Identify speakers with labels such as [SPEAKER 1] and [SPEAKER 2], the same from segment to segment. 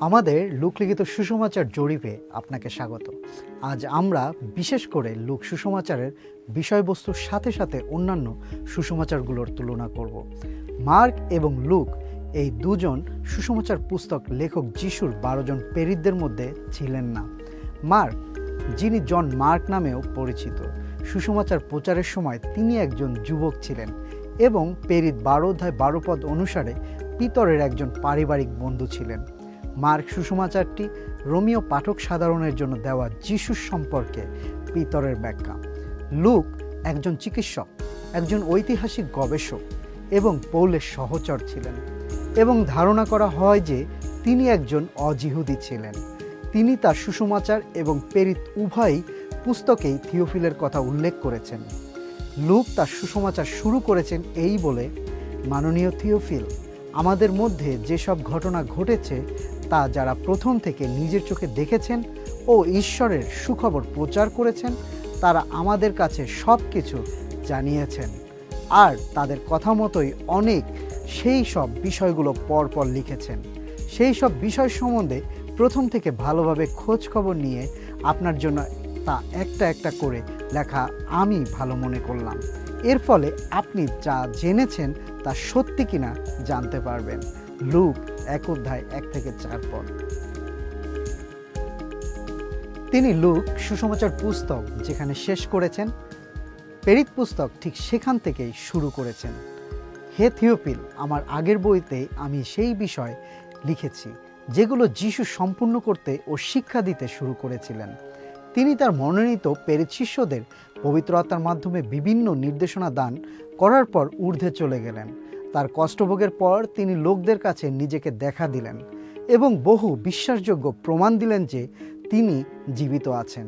[SPEAKER 1] আমাদের লোকলিখিত সুসমাচার জরিপে আপনাকে স্বাগত। আজ আমরা বিশেষ করে লোক সুসমাচারের বিষয়বস্তুর সাথে সাথে অন্যান্য সুসমাচারগুলোর তুলনা করব। মার্ক এবং লুক এই দুজন সুসমাচার পুস্তক লেখক যিশুর বারো জন পেরিতদের মধ্যে ছিলেন না। মার্ক, যিনি জন মার্ক নামেও পরিচিত সুসমাচার প্রচারের সময় তিনি একজন যুবক ছিলেন এবং পেরিত বারো অধ্যায় বারো পদ অনুসারে পিতরের একজন পারিবারিক বন্ধু ছিলেন। মার্ক সুসমাচারটি রোমিও পাঠক সাধারণের জন্য দেওয়া যিশুর সম্পর্কে পিতরের ব্যাখ্যা। লুক একজন চিকিৎসক, একজন ঐতিহাসিক গবেষক এবং পৌলের সহচর ছিলেন এবং ধারণা করা হয় যে তিনি একজন অজিহুদি ছিলেন। তিনি তার সুসমাচার এবং পেরিত উভয়ই পুস্তকেই থিওফিলের কথা উল্লেখ করেছেন। লুক তার সুসমাচার শুরু করেছেন এই বলে, মাননীয় থিওফিল, আমাদের মধ্যে যেসব ঘটনা ঘটেছে তা যারা প্রথম থেকে নিজের চোখে দেখেছেন ও ঈশ্বরের সুখবর প্রচার করেছেন, তারা আমাদের কাছে সব কিছু জানিয়েছেন। আর তাদের কথা মতোই অনেক সেই সব বিষয়গুলো পরপর লিখেছেন। সেই সব বিষয় সম্বন্ধে প্রথম থেকে ভালোভাবে খোঁজ খবর নিয়ে আপনার জন্য তা একটা একটা করে লেখা আমি ভালো মনে করলাম। এর ফলে আপনি যা জেনেছেন তা সত্যি কিনা জানতে পারবেন। লুক এক অধ্যায়, এক থেকে চার পদ। তিনি লুক সুসমাচার পুস্তক যেখানে শেষ করেছেন পেরিত পুস্তক ঠিক সেখান থেকেই শুরু করেছেন। হে থিওপিল আমার আগের বইতে আমি সেই বিষয় লিখেছি, যেগুলো যিশু সম্পূর্ণ করতে ও শিক্ষা দিতে শুরু করেছিলেন। তিনি তার মনোনীত পেরিত শিষ্যদের পবিত্র আত্মার মাধ্যমে বিভিন্ন নির্দেশনা দান করার পর ঊর্ধ্বে চলে গেলেন। তার কষ্টভোগের পর তিনি লোকদের কাছে নিজেকে দেখা দিলেন এবং বহু বিশ্বাসযোগ্য প্রমাণ দিলেন যে তিনি জীবিত আছেন।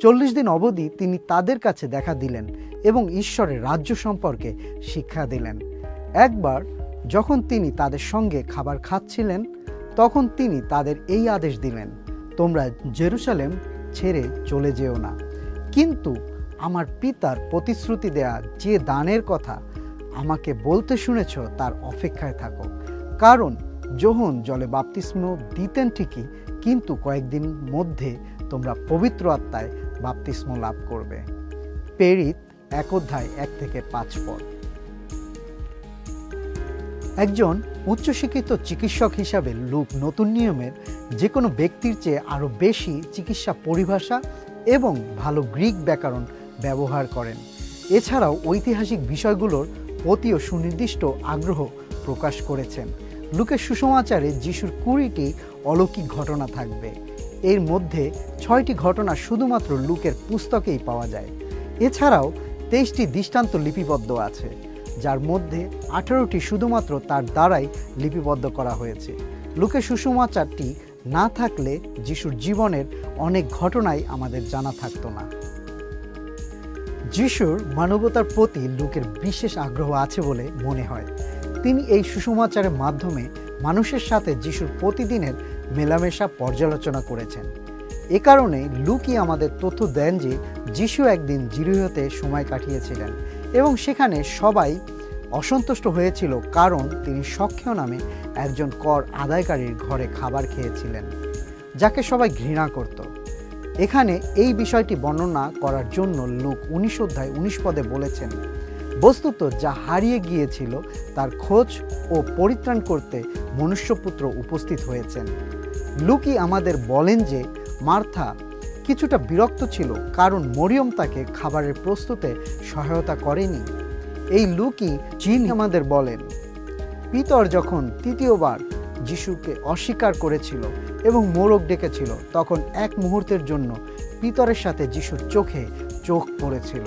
[SPEAKER 1] চল্লিশ দিন অবধি তিনি তাদের কাছে দেখা দিলেন এবং ঈশ্বরের রাজ্য সম্পর্কে শিক্ষা দিলেন। একবার যখন তিনি তাদের সঙ্গে খাবার খাচ্ছিলেন, তখন তিনি তাদের এই আদেশ দিলেন, তোমরা জেরুসালেম ছেড়ে চলে যেও না। কিন্তু আমার পিতার প্রতিশ্রুতি দেয়া যে দানের কথা আমাকে বলতে শুনেছ, তার অপেক্ষায় থাকো। কারণ যোহন জলে বাপতিস্ম দিতেন ঠিকই, কিন্তু কয়েকদিন মধ্যে তোমরা পবিত্র আত্মায় বাপ্তিস্ম লাভ করবে। পেরিত এক অধ্যায় এক থেকে পাঁচ পদ। একজন উচ্চশিক্ষিত চিকিৎসক হিসাবে লুক নতুন নিয়মের যে কোনো ব্যক্তির চেয়ে আরও বেশি চিকিৎসা পরিভাষা এবং ভালো গ্রিক ব্যাকরণ ব্যবহার করেন। এছাড়াও ঐতিহাসিক বিষয়গুলোর প্রতিও সুনির্দিষ্ট আগ্রহ প্রকাশ করেছেন। লুকের সুসমাচারে যিশুর কুড়িটি অলৌকিক ঘটনা থাকবে। এর মধ্যে ছয়টি ঘটনা শুধুমাত্র লুকের পুস্তকেই পাওয়া যায়। এছাড়াও তেইশটি দৃষ্টান্ত লিপিবদ্ধ আছে, যার মধ্যে আঠারোটি শুধুমাত্র তার দ্বারাই লিপিবদ্ধ করা হয়েছে। লুকের সুসমাচারটি না থাকলে যিশুর জীবনের অনেক ঘটনাই আমাদের জানা থাকতো না। যিশুর মানবতার প্রতি লোকের বিশেষ আগ্রহ আছে বলে মনে হয়। তিনি এই সুসমাচারের মাধ্যমে মানুষের সাথে যিশুর প্রতিদিনের মেলামেশা পর্যালোচনা করেছেন। এ কারণে লুকই আমাদের তথ্য দেন যে যিশু একদিন জিরুহতে সময় কাটিয়েছিলেন এবং সেখানে সবাই অসন্তুষ্ট হয়েছিল কারণ তিনি সক্ষেয় নামে একজন কর আদায়কারীর ঘরে খাবার খেয়েছিলেন, যাকে সবাই ঘৃণা করত। এখানে এই বিষয়টি বর্ণনা করার জন্য লোক উনিশ অধ্যায় উনিশ পদে বলেছেন, বস্তুত যা হারিয়ে গিয়েছিল তার খোঁজ ও পরিত্রাণ করতে মনুষ্যপুত্র উপস্থিত হয়েছেন। লুকি আমাদের বলেন যে, মার্থা কিছুটা বিরক্ত ছিল, কারণ মরিয়ম তাকে খাবারের প্রস্তুতে সহায়তা করেনি। এই লুকি জিন আমাদের বলেন, পিতর যখন তৃতীয়বার যিশুকে অস্বীকার করেছিল এবং মোরগ ডেকেছিল, তখন এক মুহূর্তের জন্য পিতরের সাথে যিশুর চোখে চোখ পড়েছিল।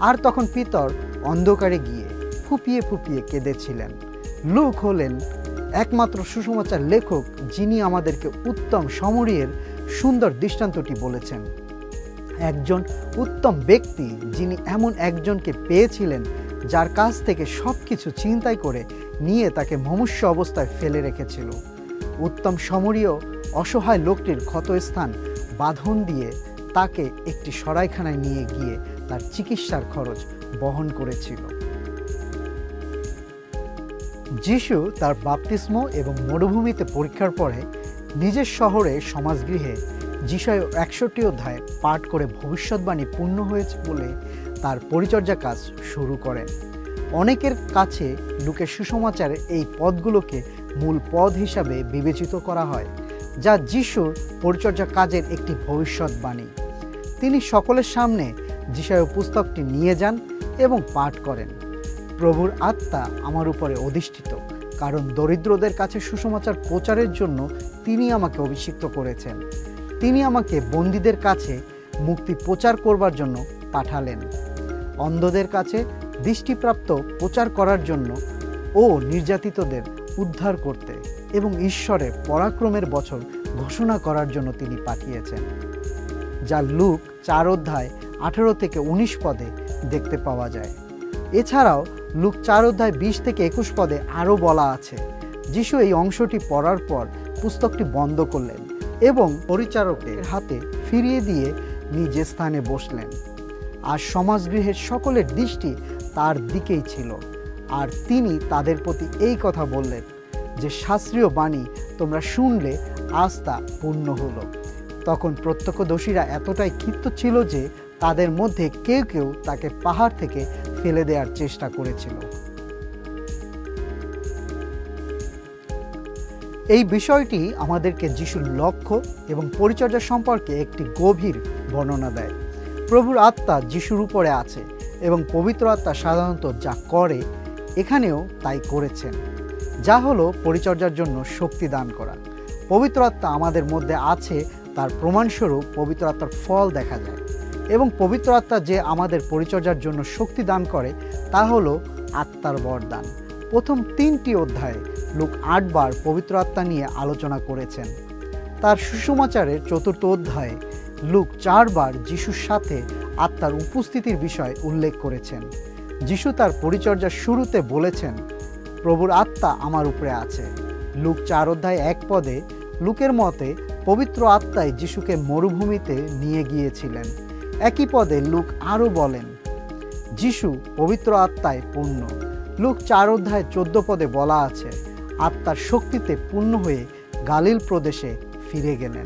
[SPEAKER 1] আর তখন পিতর অন্ধকারে গিয়ে ফুপিয়ে ফুপিয়ে কেঁদেছিলেন। লুক হলেন একমাত্র সুসমাচার লেখক যিনি আমাদেরকে উত্তম সমরিয়ের সুন্দর দৃষ্টান্তটি বলেছেন। একজন উত্তম ব্যক্তি যিনি এমন একজনকে পেয়েছিলেন যার কাছ থেকে সব কিছু চিন্তাই করে নিয়ে তাকে মমস্য অবস্থায় ফেলে রেখেছিল। উত্তম সমরীয় অসহায় লোকটির ক্ষতস্থান বাঁধন দিয়ে তাকে একটি সরাইখানায় নিয়ে গিয়ে তার চিকিৎসার খরচ বহন করেছিল। যিশু তার বাপতিস্ম এবং মরুভূমিতে পরীক্ষার পরে নিজের শহরে সমাজগৃহে যিশয় একষট্টি অধ্যায় পাঠ করে ভবিষ্যৎবাণী পূর্ণ হয়েছে বলে তার পরিচর্যা কাজ শুরু করেন। অনেকের কাছে লুকের সুসমাচারের এই পদগুলোকে মূল পদ হিসাবে বিবেচিত করা হয়, যা যিশুর পরিচর্যা কাজের একটি ভবিষ্যৎবাণী তিনি সকলের সামনে যিশয় পুস্তকটি নিয়ে যান এবং পাঠ করেন। প্রভুর আত্মা আমার উপরে অধিষ্ঠিত, কারণ দরিদ্রদের কাছে সুসমাচার প্রচারের জন্য তিনি আমাকে অভিষিক্ত করেছেন। তিনি আমাকে বন্দীদের কাছে মুক্তি প্রচার করবার জন্য পাঠালেন। অন্ধদের কাছে দৃষ্টিপ্রাপ্ত প্রচার করার জন্য ও নির্যাতিতদের উদ্ধার করতে এবং ঈশ্বরের পরাক্রমের বছর ঘোষণা করার জন্য তিনি পাঠিয়েছেন, যা লুক চার অধ্যায় আঠেরো থেকে উনিশ পদে দেখতে পাওয়া যায়। এছাড়াও লুক চার অধ্যায় বিশ থেকে একুশ পদে আরও বলা আছে, যিশু এই অংশটি পড়ার পর পুস্তকটি বন্ধ করলেন এবং পরিচারকের হাতে ফিরিয়ে দিয়ে নিজ স্থানে বসলেন। আর সমাজগৃহের সকলের দৃষ্টি তার দিকেই ছিল। আর তিনি তাদের প্রতি এই কথা বললেন যে, শাস্ত্রীয় বাণী তোমরা শুনলে আস্থা পূর্ণ হলো। তখন প্রত্যক্ষদর্শীরা এতটাই ক্ষিপ্ত ছিল যে, তাদের মধ্যে কেউ কেউ তাকে পাহাড় থেকে ফেলে দেওয়ার চেষ্টা করেছিল। এই বিষয়টি আমাদেরকে যিশুর লক্ষ্য এবং পরিচর্যা সম্পর্কে একটি গভীর বর্ণনা দেয়। প্রভুর আত্মা যিশুর উপরে আছে। এবং পবিত্র আত্মা সাধারণত যা করে, এখানেও তাই করেছেন। যা হলো পরিচর্যার জন্য শক্তি দান করা। পবিত্র আত্মা আমাদের মধ্যে আছে, তার প্রমাণস্বরূপ পবিত্র আত্মার ফল দেখা যায়। এবং পবিত্র আত্মা যে আমাদের পরিচর্যার জন্য শক্তি দান করে, তা হলো আত্মার বরদান। প্রথম তিনটি অধ্যায়ে লোক আটবার পবিত্র আত্মা নিয়ে আলোচনা করেছেন। তার সুসমাচারের চতুর্থ অধ্যায়ে লুক চারবার যিশুর সাথে আত্মার উপস্থিতির বিষয় উল্লেখ করেছেন। যিশু তার পরিচর্যার শুরুতে বলেছেন, প্রভুর আত্মা আমার উপরে আছে। লুক চার অধ্যায় এক পদে, লুকের মতে, পবিত্র আত্মায় যিশুকে মরুভূমিতে নিয়ে গিয়েছিলেন। একই পদে লুক আরও বলেন, যিশু পবিত্র আত্মায় পূর্ণ। লুক চার অধ্যায় চোদ্দ পদে বলা আছে, আত্মার শক্তিতে পূর্ণ হয়ে গালিল প্রদেশে ফিরে গেলেন।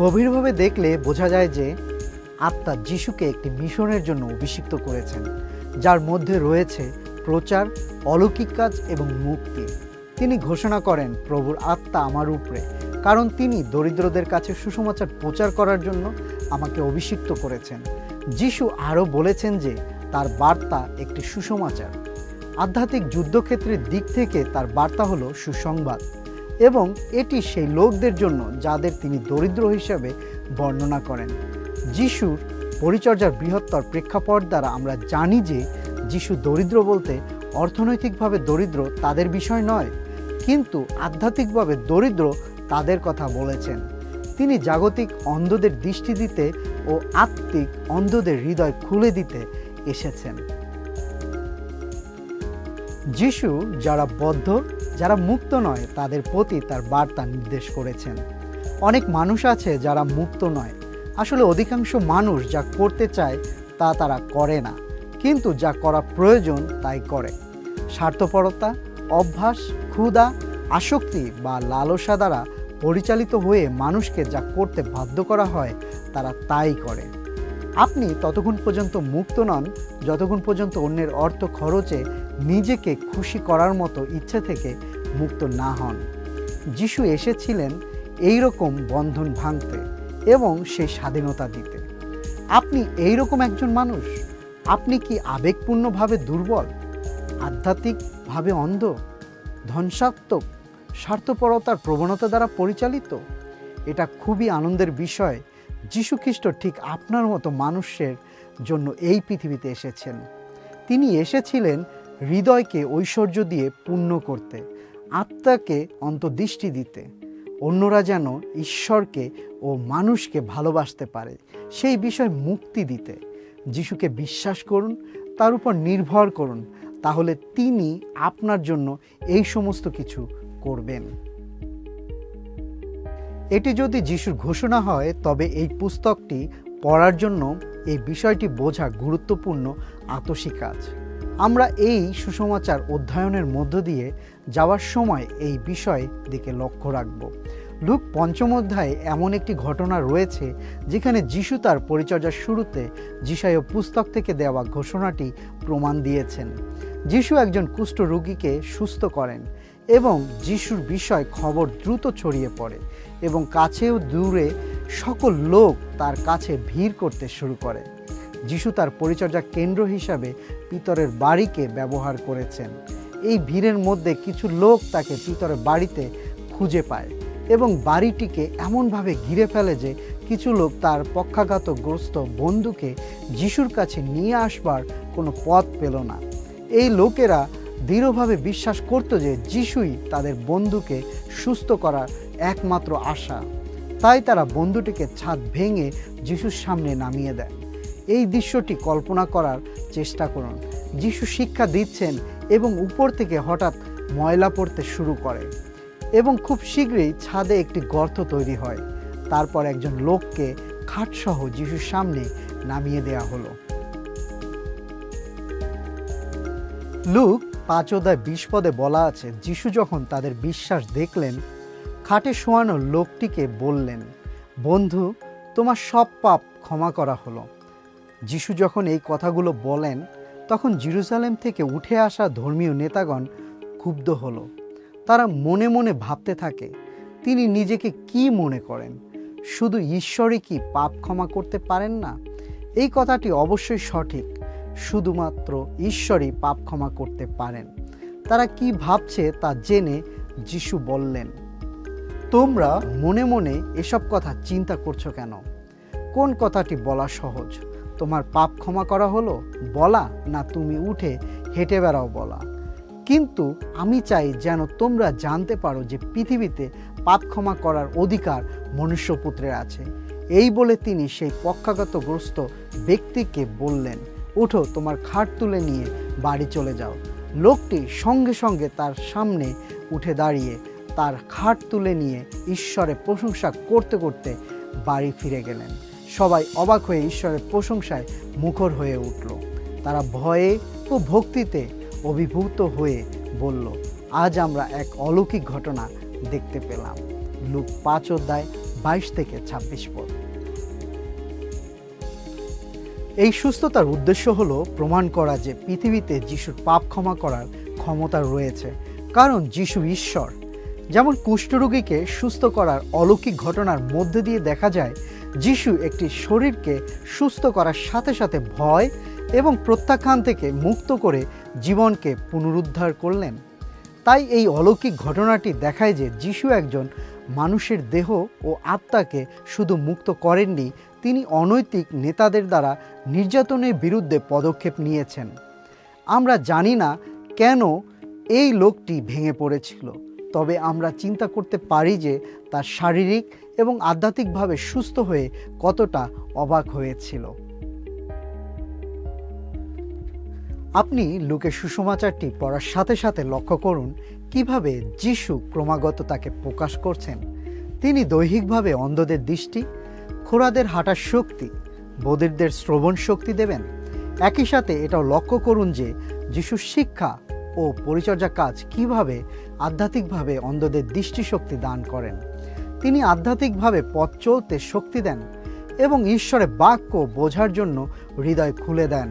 [SPEAKER 1] গভীরভাবে দেখলে বোঝা যায় যে আত্মা যিশুকে একটি মিশনের জন্য অভিষিক্ত করেছেন, যার মধ্যে রয়েছে প্রচার, অলৌকিক কাজ এবং মুক্তি। তিনি ঘোষণা করেন, প্রভুর আত্মা আমার উপরে, কারণ তিনি দরিদ্রদের কাছে সুসমাচার প্রচার করার জন্য আমাকে অভিষিক্ত করেছেন। যিশু আরও বলেছেন যে তার বার্তা একটি সুসমাচার। আধ্যাত্মিক যুদ্ধক্ষেত্রের দিক থেকে তার বার্তা হলো সুসংবাদ। এবং এটি সেই লোকদের জন্য যাদের তিনি দরিদ্র হিসাবে বর্ণনা করেন। যিশুর পরিচর্যার বৃহত্তর প্রেক্ষাপট দ্বারা আমরা জানি যে যিশু দরিদ্র বলতে অর্থনৈতিকভাবে দরিদ্র তাদের বিষয় নয়, কিন্তু আধ্যাত্মিকভাবে দরিদ্র তাদের কথা বলেছেন। তিনি জাগতিক অন্ধদের দৃষ্টি দিতে ও আত্মিক অন্ধদের হৃদয় খুলে দিতে এসেছেন। যিশু যারা বদ্ধ যারা মুক্ত নয়, তাদের প্রতি তার বার্তা নির্দেশ করেছেন। অনেক মানুষ আছে যারা মুক্ত নয়। আসলে অধিকাংশ মানুষ যা করতে চায়, তা তারা করে না। কিন্তু যা করা প্রয়োজন, তাই করে। স্বার্থপরতা, অভ্যাস, ক্ষুধা, আসক্তি বা লালসা দ্বারা পরিচালিত হয়ে মানুষকে যা করতে বাধ্য করা হয়, তারা তাই করে। আপনি ততক্ষণ পর্যন্ত মুক্ত নন, যতক্ষণ পর্যন্ত অন্যের অর্থ খরচে নিজেকে খুশি করার মতো ইচ্ছে থেকে মুক্ত না হন। যিশু এসেছিলেন এই রকম বন্ধন ভাঙতে এবং সেই স্বাধীনতা দিতে। আপনি এই রকম একজন মানুষ? আপনি কি আবেগপূর্ণভাবে দুর্বল? আধ্যাত্মিকভাবে অন্ধ? ধ্বংসাত্মক? স্বার্থপরতার প্রবণতা দ্বারা পরিচালিত? এটা খুবই আনন্দের বিষয়। যীশুখ্রিস্ট ঠিক আপনার মতো মানুষের জন্য এই পৃথিবীতে এসেছেন। তিনি এসেছিলেন হৃদয়কে ঐশ্বর্য দিয়ে পূর্ণ করতে, আত্মাকে অন্তর্দৃষ্টি দিতে। অন্যরা যেন ঈশ্বরকে ও মানুষকে ভালোবাসতে পারে, সেই বিষয় মুক্তি দিতে। যিশুকে বিশ্বাস করুন, তার উপর নির্ভর করুন, তাহলে তিনি আপনার জন্য এই সমস্ত কিছু করবেন। এটি যদি যিশুর ঘোষণা হয়, তবে এই পুস্তকটি পড়ার জন্য এই বিষয়টি বোঝা গুরুত্বপূর্ণ আতসী কাজ। আমরা এই সুসমাচার অধ্যয়নের মধ্য দিয়ে যাওয়ার সময় এই বিষয় দিকে লক্ষ্য রাখব। লুক পঞ্চম অধ্যায়ে এমন একটি ঘটনা রয়েছে যেখানে যিশু তার পরিচর্যার শুরুতে যিশায় পুস্তক থেকে দেওয়া ঘোষণাটি প্রমাণ দিয়েছেন। যিশু একজন কুষ্ঠ রোগীকে সুস্থ করেন এবং যিশুর বিষয় খবর দ্রুত ছড়িয়ে পড়ে এবং কাছেও দূরে সকল লোক তার কাছে ভিড় করতে শুরু করে। যিশু তার পরিচর্যা কেন্দ্র হিসাবে পিতরের বাড়িকে ব্যবহার করেছেন। এই ভিড়ের মধ্যে কিছু লোক তাকে পিতরের বাড়িতে খুঁজে পায় এবং বাড়িটিকে এমনভাবে ঘিরে ফেলে যে কিছু লোক তার পক্ষাঘাতগ্রস্ত বন্ধুকে যিশুর কাছে নিয়ে আসবার কোনো পথ পেল না। এই লোকেরা দৃঢ়ভাবে বিশ্বাস করত যে যিশুই তাদের বন্ধুকে সুস্থ করার একমাত্র আশা। তাই তারা বন্ধুটিকে ছাদ ভেঙে যিশুর সামনে নামিয়ে দেয়। এই দৃশ্যটি কল্পনা করার চেষ্টা করুন। যিশু শিক্ষা দিচ্ছেন এবং উপর থেকে হঠাৎ ময়লা পড়তে শুরু করে এবং খুব শীঘ্রই ছাদে একটি গর্ত তৈরি হয়। তারপর একজন লোককে খাটসহ যিশুর সামনে নামিয়ে দেয়া হলো। লুক পাঁচ অধ্যায় বিশ পদে বলা আছে, যিশু যখন তাদের বিশ্বাস দেখলেন, খাটে শোয়ানো লোকটিকে বললেন, বন্ধু, তোমার সব পাপ ক্ষমা করা হলো। যিশু যখন এই কথাগুলো বলেন, তখন জেরুজালেম থেকে উঠে আসা ধর্মীয় নেতাগণ ক্ষুব্ধ হলো। তারা মনে মনে ভাবতে থাকে, তিনি নিজেকে কি মনে করেন? শুধু ঈশ্বরই কি পাপ ক্ষমা করতে পারেন না? এই কথাটি অবশ্যই সঠিক। শুধুমাত্র ঈশ্বরই পাপ ক্ষমা করতে পারেন। তারা কি ভাবছে তা জেনে যিশু বললেন, তোমরা মনে মনে এসব কথা চিন্তা করছ কেন? কোন কথাটি বলা সহজ? তোমার পাপ ক্ষমা করা হলো? বলা না তুমি উঠে হেঁটে বেড়াও বলা। কিন্তু আমি চাই যেন তোমরা জানতে পারো যে পৃথিবীতে পাপ ক্ষমা করার অধিকার মনুষ্যপুত্রের আছে। এই বলে তিনি সেই পক্ষাঘাতগ্রস্ত ব্যক্তিকে বললেন, উঠো, তোমার খাট তুলে নিয়ে বাড়ি চলে যাও। লোকটি সঙ্গে সঙ্গে তার সামনে উঠে দাঁড়িয়ে তার খাট তুলে নিয়ে ঈশ্বরের প্রশংসা করতে করতে বাড়ি ফিরে গেলেন। সবাই অবাক হয়ে ঈশ্বরের প্রশংসায় মুখর হয়ে উঠল। তারা ভয়ে ও ভক্তিতে অভিভূত হয়ে বলল, আজ আমরা এক অলৌকিক ঘটনা দেখতে পেলাম। লুক পাঁচ অধ্যায় বাইশ থেকে ছাব্বিশ পদ। এই সুস্থতার উদ্দেশ্য হলো প্রমাণ করা যে পৃথিবীতে যিশুর পাপ ক্ষমা করার ক্ষমতা রয়েছে। কারণ যিশু ঈশ্বর। যেমন কুষ্ঠরোগীকে সুস্থ করার অলৌকিক ঘটনার মধ্যে দিয়ে দেখা যায় যিশু একটি শরীরকে সুস্থ করার সাথে সাথে ভয় এবং প্রত্যাখ্যান থেকে মুক্ত করে জীবনকে পুনরুদ্ধার করলেন। তাই এই অলৌকিক ঘটনাটি দেখায় যে যিশু একজন মানুষের দেহ ও আত্মাকে শুধু মুক্ত করেননি, তিনি অনৈতিক নেতাদের দ্বারা নির্যাতনের বিরুদ্ধে পদক্ষেপ নিয়েছেন। আমরা জানি না কেন এই লোকটি ভেঙে পড়েছিল, তবে আমরা চিন্তা করতে পারি যে তার শারীরিক এবং আধ্যাত্মিকভাবে সুস্থ হয়ে কতটা অবাক হয়েছিল। আপনি লোকের সুসমাচারটি পড়ার সাথে সাথে লক্ষ্য করুন কীভাবে যিশু ক্রমাগত তাকে প্রকাশ করছেন। তিনি দৈহিকভাবে অন্ধদের দৃষ্টি খোড়াদের হাঁটার শক্তি, বধিরদের শ্রবণ শক্তি দেবেন। একই সাথে এটাও লক্ষ্য করুন যে যিশুর শিক্ষা ও পরিচর্যা কাজ কীভাবে আধ্যাত্মিকভাবে অন্ধদের দৃষ্টিশক্তি দান করেন। তিনি আধ্যাত্মিকভাবে পথ চলতে শক্তি দেন এবং ঈশ্বরের বাক্য বোঝার জন্য হৃদয় খুলে দেন।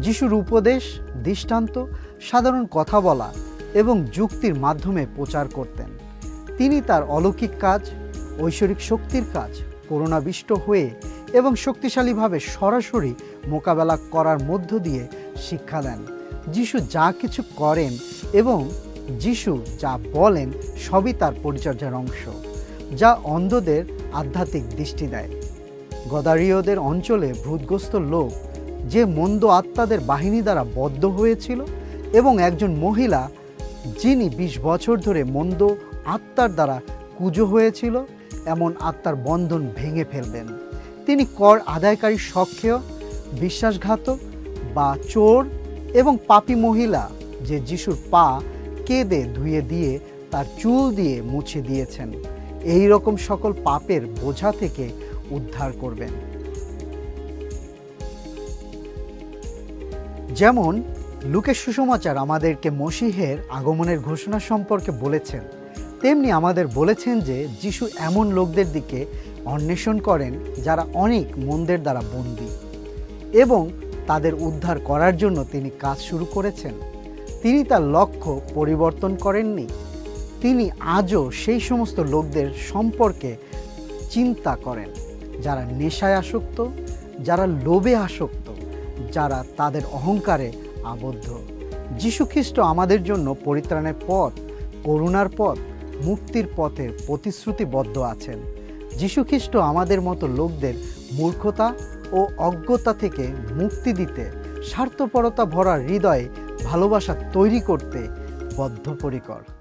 [SPEAKER 1] যিশুর উপদেশ, দৃষ্টান্ত, সাধারণ কথা বলা এবং যুক্তির মাধ্যমে প্রচার করতেন। তিনি তার অলৌকিক কাজ, ঐশ্বরিক শক্তির কাজ করুণাবিষ্ট হয়ে এবং শক্তিশালীভাবে সরাসরি মোকাবেলা করার মধ্য দিয়ে শিক্ষা দেন। যিশু যা কিছু করেন এবং যিশু যা বলেন সবই তার পরিচর্যার অংশ। যা অন্ধদের আধ্যাত্মিক দৃষ্টি দেয়। গদারীয়দের অঞ্চলে ভূতগ্রস্ত লোক যে মন্দ আত্মাদের বাহিনী দ্বারা বদ্ধ হয়েছিল এবং একজন মহিলা যিনি বিশ বছর ধরে মন্দ আত্মার দ্বারা কুজো হয়েছিল, এমন আত্মার বন্ধন ভেঙে ফেলবেন। তিনি কর আদায়কারী সক্ষেয় বিশ্বাসঘাতক বা চোর এবং পাপি মহিলা যে যিশুর পা কেঁদে ধুয়ে দিয়ে তার চুল দিয়ে মুছে দিয়েছেন। এই রকম সকল পাপের বোঝা থেকে উদ্ধার করবেন। যেমন, লুকের সুসমাচার আমাদেরকে মসিহের আগমনের ঘোষণা সম্পর্কে বলেছেন, তেমনি আমাদের বলেছেন যে, যিশু এমন লোকদের দিকে অন্বেষণ করেন যারা অনেক মন্দের দ্বারা বন্দী এবং তাদের উদ্ধার করার জন্য তিনি কাজ শুরু করেছেন। তিনি তার লক্ষ্য পরিবর্তন করেননি। তিনি আজও সেই সমস্ত লোকদের সম্পর্কে চিন্তা করেন, যারা নেশায় আসক্ত, যারা লোভে আসক্ত, যারা তাদের অহংকারে আবদ্ধ। যীশুখ্রিস্ট আমাদের জন্য পরিত্রাণের পথ, করুণার পথ, মুক্তির পথের প্রতিশ্রুতিবদ্ধ আছেন। যীশুখ্রিস্ট আমাদের মতো লোকদের মূর্খতা ও অজ্ঞতা থেকে মুক্তি দিতে, স্বার্থপরতা ভরা হৃদয়ে ভালোবাসা তৈরি করতে বদ্ধপরিকর।